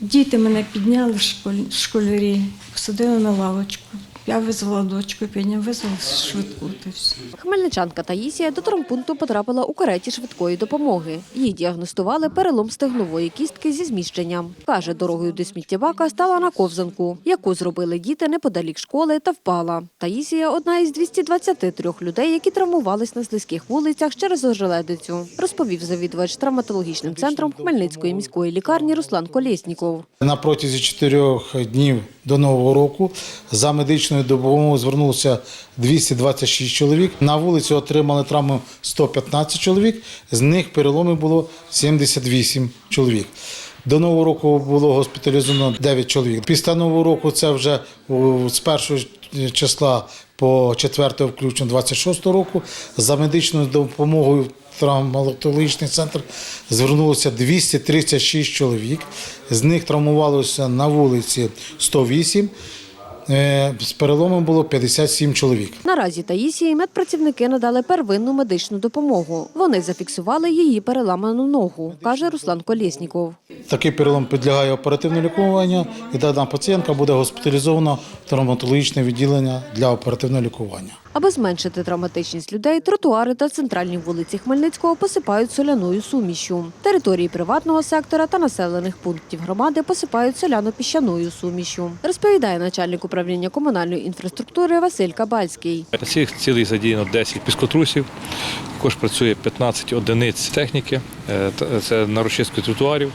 Діти мене підняли школярі, посадили на лавочку. Я визвала дочку, підняв, визвала швидку. та все. Хмельничанка Таїсія до травмпункту потрапила у кареті швидкої допомоги. Їй діагностували перелом стегнової кістки зі зміщенням. Каже, дорогою до сміттєбака стала на ковзанку, яку зробили діти неподалік школи та впала. Таїсія – одна із 223 людей, які травмувались на слизьких вулицях через ожеледицю, розповів завідувач травматологічним центром Хмельницької міської лікарні Руслан Колєсніков. На протязі чотирьох днів до нового року за медичною допомогою звернулося 226 чоловік. На вулиці отримали травму 115 чоловік, з них переломи було 78 чоловік. До нового року було госпіталізовано 9 чоловік. Після нового року це вже з першого числа по 4 включно 26 року. За медичною допомогою в травматологічний центр звернулося 236 чоловік. З них травмувалося на вулиці 108. Е, З переломом було 57 чоловік. Наразі Таїсії медпрацівники надали первинну медичну допомогу. Вони зафіксували її переламану ногу, каже Руслан Колєсніков. Такий перелом підлягає оперативному лікуванню, і дана пацієнтка буде госпіталізована в травматологічне відділення для оперативного лікування. Аби зменшити травматичність людей, тротуари та центральні вулиці Хмельницького посипають соляною сумішю. Території приватного сектора та населених пунктів громади посипають соляно-піщаною сумішю. Розповідає начальник управління комунальної інфраструктури Василь Кабальський. Цих цілих задіяно 10 піскотрусів, також працює 15 одиниць техніки, е, це на розчистку тротуарів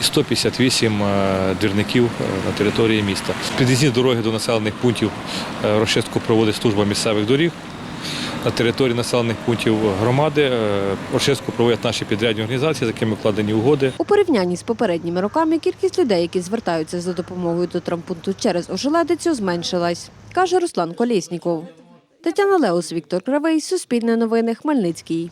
і 158 е, двірників е, на території міста. Під'їзні дороги до населених пунктів розчистку проводить служба місцевих доріг. На території населених пунктів громади розчистку проводять наші підрядні організації, з якими вкладені угоди. У порівнянні з попередніми роками кількість людей, які звертаються за допомогою до травмпункту через ожеледицю, зменшилась, каже Руслан Колєсніков. Тетяна Леус, Віктор Кривий, Суспільне новини, Хмельницький.